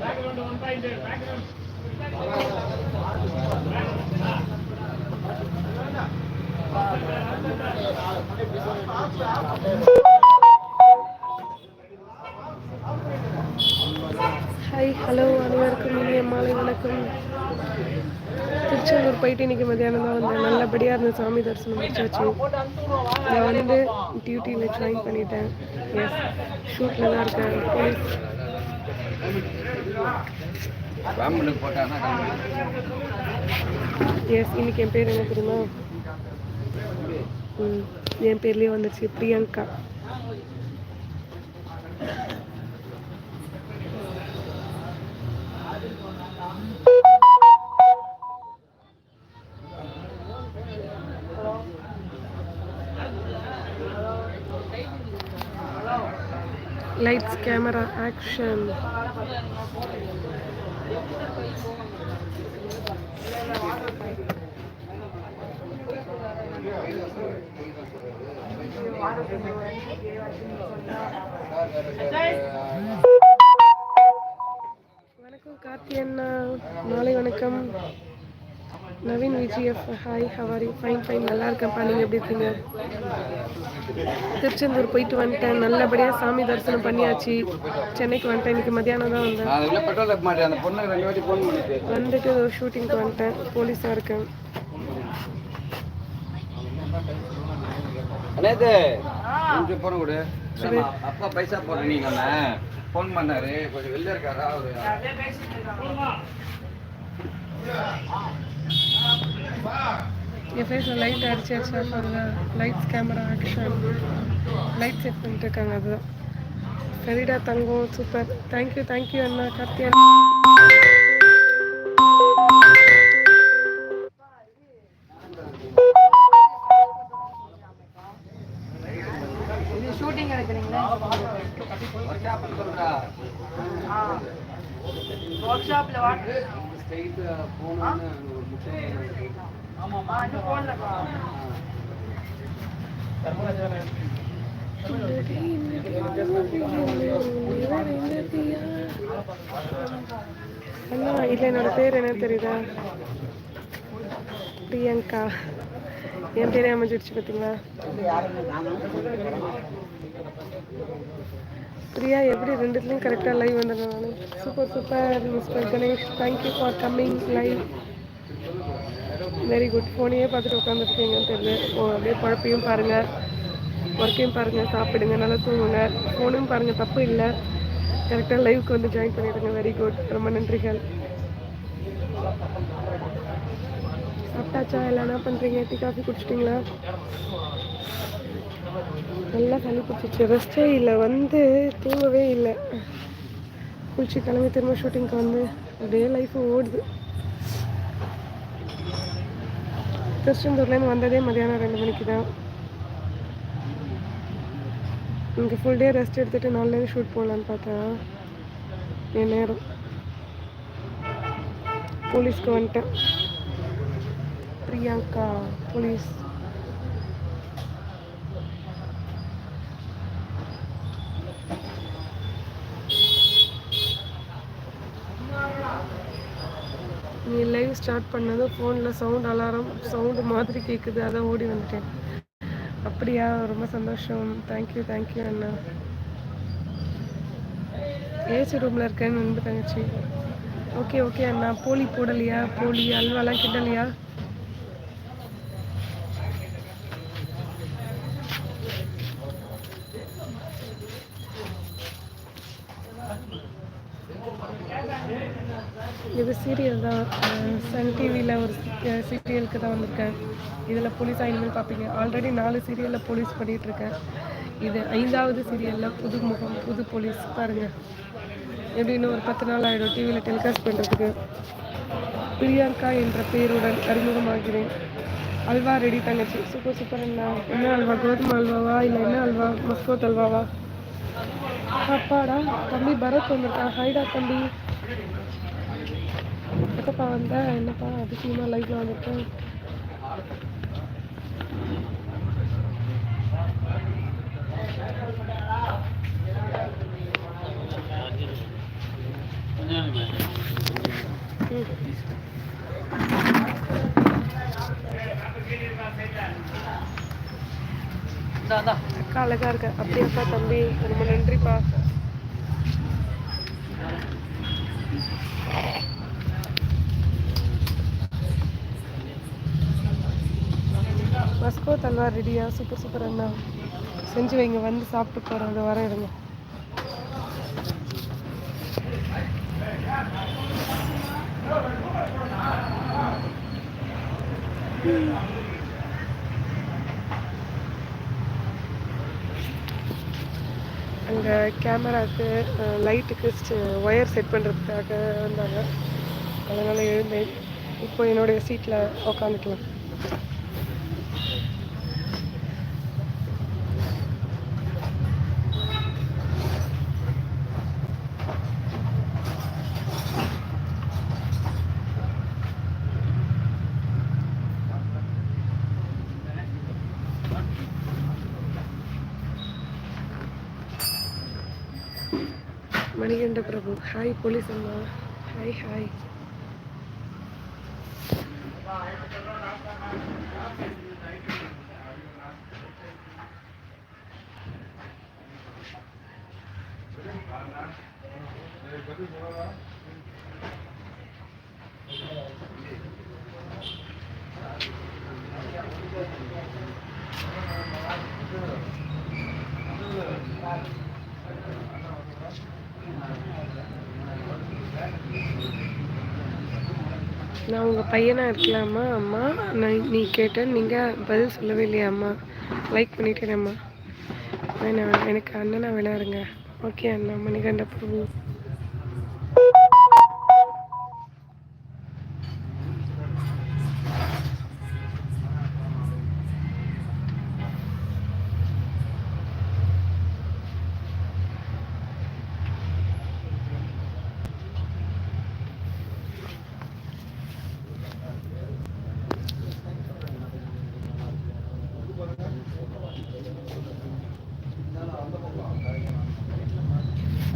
Background one point background hi hello அனைவருக்கும் இனிய மாலை வணக்கம். திருச்செந்தூர் போயிட்டு இன்னைக்கு மதியானம் தான் வந்தேன். நல்லபடியாக இருந்த சாமி தரிசனம் முடிச்சாச்சு. நான் வந்து டியூட்டியில் ஜாயின் பண்ணிட்டேன். எஸ் ஷூட்டில் தான் இருக்கேன். எஸ் இன்னைக்கு என் பேர் என்ன தெரியுமா? என் பேர்லேயே வந்துச்சு பிரியங்கா. லைட்ஸ் கேமரா ஆக்ஷன் வணக்கம் கார்த்தி அண்ணா. மாலை வணக்கம். Naveen VGF hi how are you fine fine நல்லா இருக்கேன்ப்பா. நீங்கள் எப்படி இருக்கீங்க? திருச்செந்தூர் போயிட்டு வந்துட்டேன். நல்லபடியாக சாமி தரிசனம் பண்ணியாச்சு. சென்னைக்கு வந்துட்டேன். இன்னைக்கு மத்தியானம் தான் வந்தேன். வந்துட்டு ஷூட்டிங்க்கு வந்துட்டேன். போலீஸாக இருக்கேன். அப்பா பைசா போடுற நீங்க ஃபோன் பண்ணாரு. கொஞ்சம் வெளில இருக்காரா அவரு? என் ஃபேஸில் லைட் அடிச்சு அடிச்சா பாருங்க. Lights camera action light set பண்ணிட்டு இருக்காங்க அதுதான். சரிடா தங்கம் super thank you thank you அண்ணா கார்த்தி அண்ணா. அண்ணா இல்லை என்னோட பேர் என்ன தெரியுதா? பிரியங்கா. என் பேரே அமைஞ்சிடுச்சு பார்த்தீங்களா பிரியா எப்படி ரெண்டுத்துலையும் கரெக்டாக லைவ் வந்துடுறேன் நான்? Super super mister Ganesh thank you for coming live very good ஃபோனையே பார்த்துட்டு உட்காந்துருக்கீங்கன்னு தெரியல. ஓ அப்படியே குழப்பையும் பாருங்கள் ஒர்க்கையும் பாருங்கள் சாப்பிடுங்க நல்லா தூங்குங்க. ஃபோனும் பாருங்கள் தப்பு இல்லை. கரெக்டாக லைவுக்கு வந்து ஜாயின் பண்ணிடுங்க. வெரி குட் ரொம்ப நன்றிகள். சாப்பிட்டாச்சா? எல்லாம் என்ன பண்ணுறீங்க டீ காஃபி குடிச்சிட்டிங்களா? நல்லா சளி பிடிச்சிச்சு ரெஸ்டே இல்லை. வந்து தூங்கவே இல்லை. குளிச்சு கிளம்பி திரும்ப ஷூட்டிங்க்கு வந்து அப்படியே லைஃப் ஓடுது. திருச்செந்தூர்லேருந்து வந்ததே மதியானம் ரெண்டு மணிக்கு தான். இங்கே ஃபுல் டே ரெஸ்ட் எடுத்துகிட்டு நாலுலேருந்து ஷூட் போகலான்னு பார்த்தா என் நேரம். போலீஸ்க்கு வந்துட்டேன். பிரியங்கா போலீஸ் நீ லைவ் ஸ்டார்ட் பண்ணதும் ஃபோனில் சவுண்ட் அலாரம் சவுண்டு மாதிரி கேட்குது அதான் ஓடி வந்துட்டேன். அப்படியா? ரொம்ப சந்தோஷம். தேங்க்யூ தேங்க்யூ அண்ணா. ஏசி ரூமில் இருக்கேன்னு நண்பு தங்கச்சி. ஓகே ஓகே அண்ணா. போலி போடலையா? போலி அல்வாலாம் கிண்டலையா இது சீரியல் தான். சன் டிவியில் ஒரு சீரியலுக்கு தான் வந்திருக்கேன். இதில் போலீஸாக இனிமேல் பார்ப்பீங்க. ஆல்ரெடி நாலு சீரியலில் போலீஸ் பண்ணிகிட்ருக்கேன் இது ஐந்தாவது சீரியலில் புது முகம் புது போலீஸ் பாருங்கள் எப்படின்னு ஒரு பத்து நாள் ஆகிடும் டிவியில் டெலிகாஸ்ட் பண்ணுறதுக்கு பிரியாங்கா என்ற பெயருடன் அறிமுகமாகிறேன். அல்வா ரெடி தங்கச்சி. சூப்பர் சூப்பர் என்ன என்ன அல்வா? கோதுமை அல்வாவா? இல்லை என்ன அல்வா? மஸ்கோத் அல்வாவா? அப்பாடா தம்பி பரத் வந்திருக்கான். ஹைடா தம்பி. எப்பப்பா வந்த என்னப்பா அதிசயமாக லைஃப்பில் வந்துட்டேன் அக்கா அழகா இருக்க? அப்படியாப்பா தம்பி ரொம்ப நன்றிப்பா. மஸ்கோ தல்வா ரெடியா? சூப்பர் சூப்பர் அண்ணா. செஞ்சு வைங்க வந்து சாப்பிட்டு போகிறோம் அது வர இருங்க. அங்கே கேமராவுக்கு லைட்டுக்கு ஒயர் செட் பண்ணுறதுக்காக வந்தாங்க. அதனால் எழுந்தேன். இப்போ என்னுடைய சீட்டில் உக்காந்துக்கலாம். மணிகண்ட பிரபு. ஹாய் போலீஸ் அண்ணா ஹாய் ஹாய் நான் உங்கள் பையனாக இருக்கலாமா அம்மா? நான் நீ கேட்டேன் நீங்கள் பதில் சொல்லவே இல்லையா அம்மா? லைக் பண்ணிட்டேனம்மா வேணாம் எனக்கு அண்ணனை விளாடுங்க ஓகே அண்ணா மணிகண்ட பிரபு.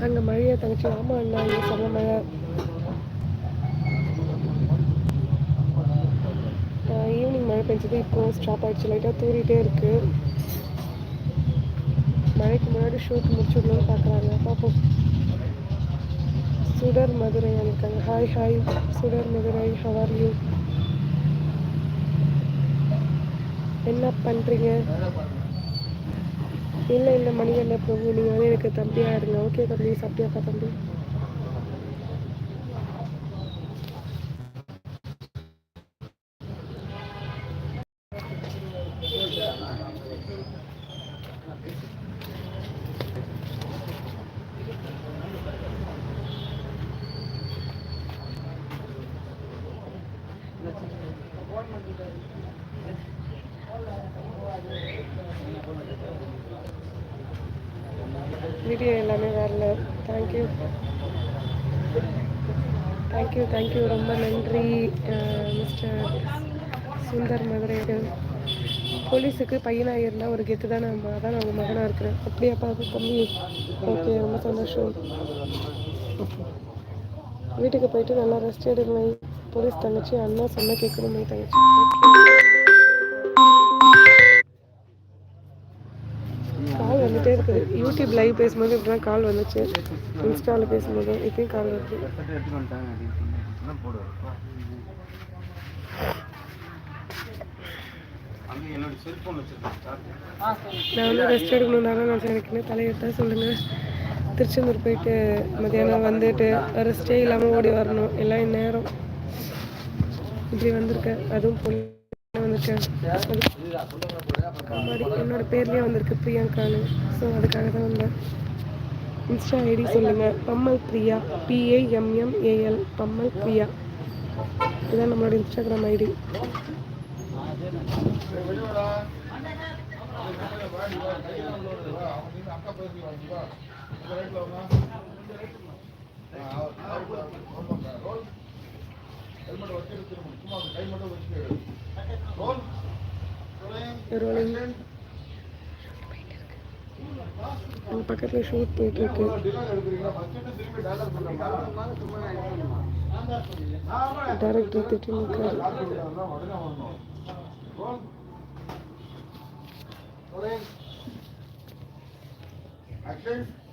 அங்கே மழையா தங்கச்சி ஆமாம் அண்ணா இங்கே செம்ம மழை. ஈவினிங் மழை பெஞ்சது. இப்போ ஸ்டாப் ஆயிடுச்சு. லைட்டாக தூரிட்டே இருக்கு. மழைக்கு முன்னாடி ஷூட் முடிச்சுடணும்னு பார்க்குறாங்க பார்ப்போம் சுடர் மதுரை அனுக்காங்க ஹாய் ஹாய் சுடர் மதுரை. ஹவர் யூ என்ன பண்ணுறீங்க இல்லை இல்லை மணி என்ன பிரபு நீங்கள் வந்து எனக்கு தம்பியாக இருங்க. ஓகே தம்பி சாப்பிட்டியாப்பா தம்பி? வீடியோ எல்லாமே வரல. தேங்க்யூ தேங்க்யூ தேங்க்யூ ரொம்ப நன்றி மிஸ்டர் சுந்தர் மதுரைகள் போலீஸுக்கு பையனாக இருந்தால் ஒரு கெத்து தான் அம்மா அதான் நான் உங்கள் மகனாக இருக்கிறேன். அப்படியாப்பா பார்த்து தம்பி. ஓகே ரொம்ப சந்தோஷம். வீட்டுக்கு போயிட்டு நல்லா ரெஸ்ட் எடுங்க போலீஸ் தங்கச்சி அண்ணா சொன்ன கேட்கணுமே தங்கச்சி. கால் இருக்குது யூடியூப் லைவ் பேசும்போது இப்படிலாம் கால் வந்துச்சு. இன்ஸ்டாவில் பேசும்போது இப்பயும் கால் வருது. நான் வந்து ரெஸ்ட் எடுக்கணும் தானே நான் சரி, எனக்கு தலையெடுத்தா சொல்லுங்கள் திருச்செந்தூர் போயிட்டு மத்தியானம் வந்துட்டு ரெஸ்டே இல்லாமல் ஓடி வரணும். எல்லாம் இந்நேரம். இப்படி வந்திருக்கேன் அதுவும் போய் வந்திருக்கு என்னோட பேர்லேயே வந்திருக்கு பிரியங்கான்னு. ஸோ அதுக்காக தான் வந்தேன் இன்ஸ்டா ஐடி சொல்லுங்கள் பம்மல் பிரியா. பிஏஎம்எம்ஏஎல் பம்மல் பிரியா. இதுதான் நம்மளோட இன்ஸ்டாகிராம் ஐடி ரோலிங் பக்கத்தில் ஷூட் போயிட்டு இருக்கு டேரக்டர் திட்டு நிற்காரு Action.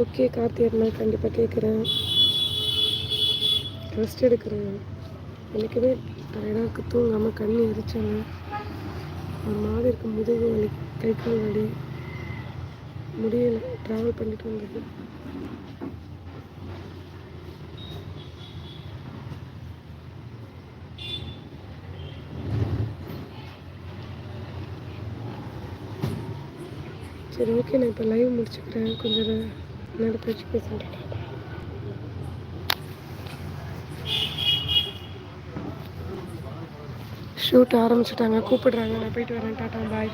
ஓகே கார்த்தி அண்ணா கண்டிப்பாக கேட்குறேன் ரெஸ்ட் எடுக்கிறேன். எனக்குமே டயர்டாக தூங்காமல் கண் எரிச்சாங்க ஒரு மாதிரி இருக்கும். முதுகு வலி கை கால் வலி. முடியலை. ட்ராவல் பண்ணிட்டு வந்தது சரி ஓகே நான் இப்போ லைவ் முடிச்சுக்கிறேன். கொஞ்சம் நே- நேரம் கழிச்சு ஷூட் ஆரம்பிச்சிட்டாங்க. கூப்பிடுறாங்க. நான் போயிட்டு வரேன். டாட்டா பாய்